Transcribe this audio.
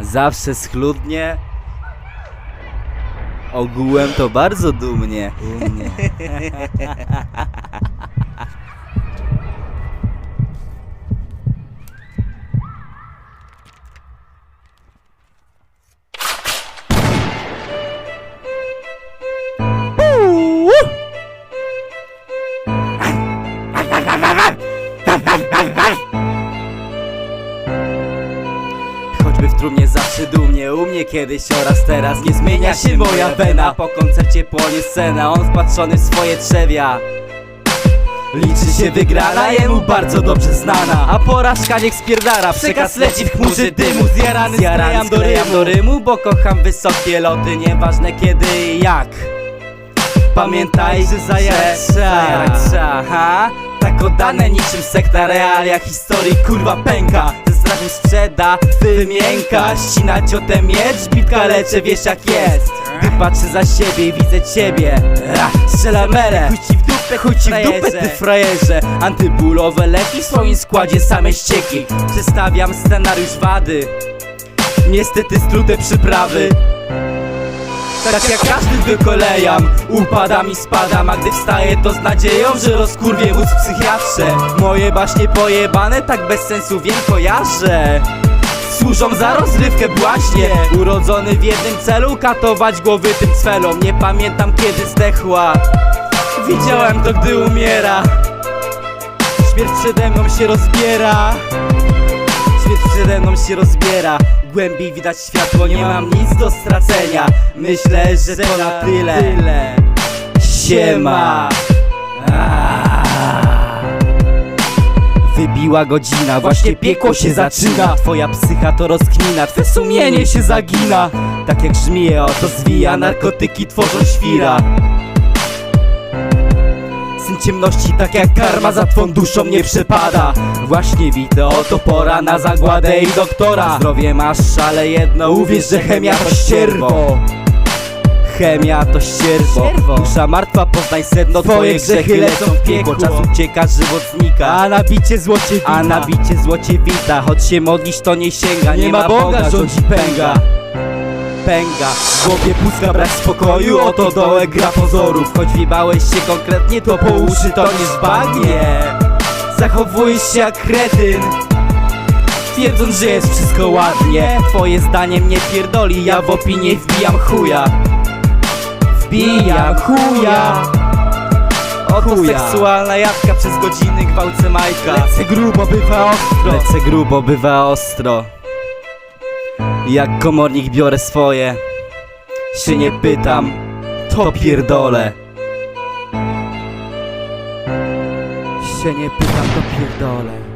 Zawsze schludnie. Ogółem to bardzo dumnie. Dumnie. Choćby trumnie zawsze dumnie U mnie kiedyś oraz teraz. Nie zmienia się moja wena. Po koncercie płonie scena On wpatrzony w swoje trzewia. Liczy się wygrana, jemu bardzo dobrze znana. A porażka niech spierdara Przekaz leci w chmurze dymu. Zjarany, Zjarany do rymu. do rymu Bo kocham wysokie loty Nieważne kiedy i jak. Pamiętaj, że zajarać trzeba? Tak oddane niczym sekta realia historii kurwa pęka Ze strachu sprzeda, wymięka. Ścinać o ten miecz, bitka leczę, wiesz jak jest. Gdy patrzę za siebie i widzę ciebie. Ra, Strzelam w dupę, chuj ci w dupę ty frajerze. Antybólowe leki w swoim składzie same ścieki. Przedstawiam scenariusz wady. Niestety strute przyprawy tak jak każdy wykolejam Upadam i spadam, a gdy wstaję to z nadzieją, że rozkurwię wóz w psychiatrze. Moje baśnie pojebane, tak bez sensu wiem kojarzę. Służą za rozrywkę błaśnie. Urodzony w jednym celu, katować głowy tym cfelom Nie pamiętam kiedy zdechła. Widziałem to gdy umiera. Śmierć przede mną się rozbiera Mną się rozbiera Głębiej widać światło, nie mam nic do stracenia. Myślę, że to na tyle. Siema. Wybiła godzina, właśnie piekło się zaczyna. Twoja psycha to rozkmina, twe sumienie się zagina. Tak jak żmije oto zwija, narkotyki tworzą świra ciemności tak jak karma za twą duszą nie przepada. Właśnie widzę oto pora na zagładę i doktora. Zdrowie masz, ale jedno uwierz, że chemia to ścierwo. Chemia to ścierwo. Dusza martwa, poznaj sedno Twoje grzechy lecą w piekło. Czas ucieka, żywot znika. A na bicie złocie wita. A na bicie złocie wita. Choć się modlisz to nie sięga. Nie, ma Boga, rządzi pęga pęga. W głowie pustka, brak spokoju, oto dołek gra pozorów. Choć wibałeś się konkretnie, to po uszy to nie zbagnie. Zachowujesz się jak kretyn Twierdząc, że jest wszystko ładnie. Twoje zdanie mnie pierdoli, ja w opinię wbijam chuja. Wbijam chuja. Oto seksualna jadka przez godziny gwałcę Majka. Lecę grubo, bywa ostro. Lecę grubo, bywa ostro jak komornik biorę swoje Się nie pytam To pierdolę. Się nie pytam to pierdolę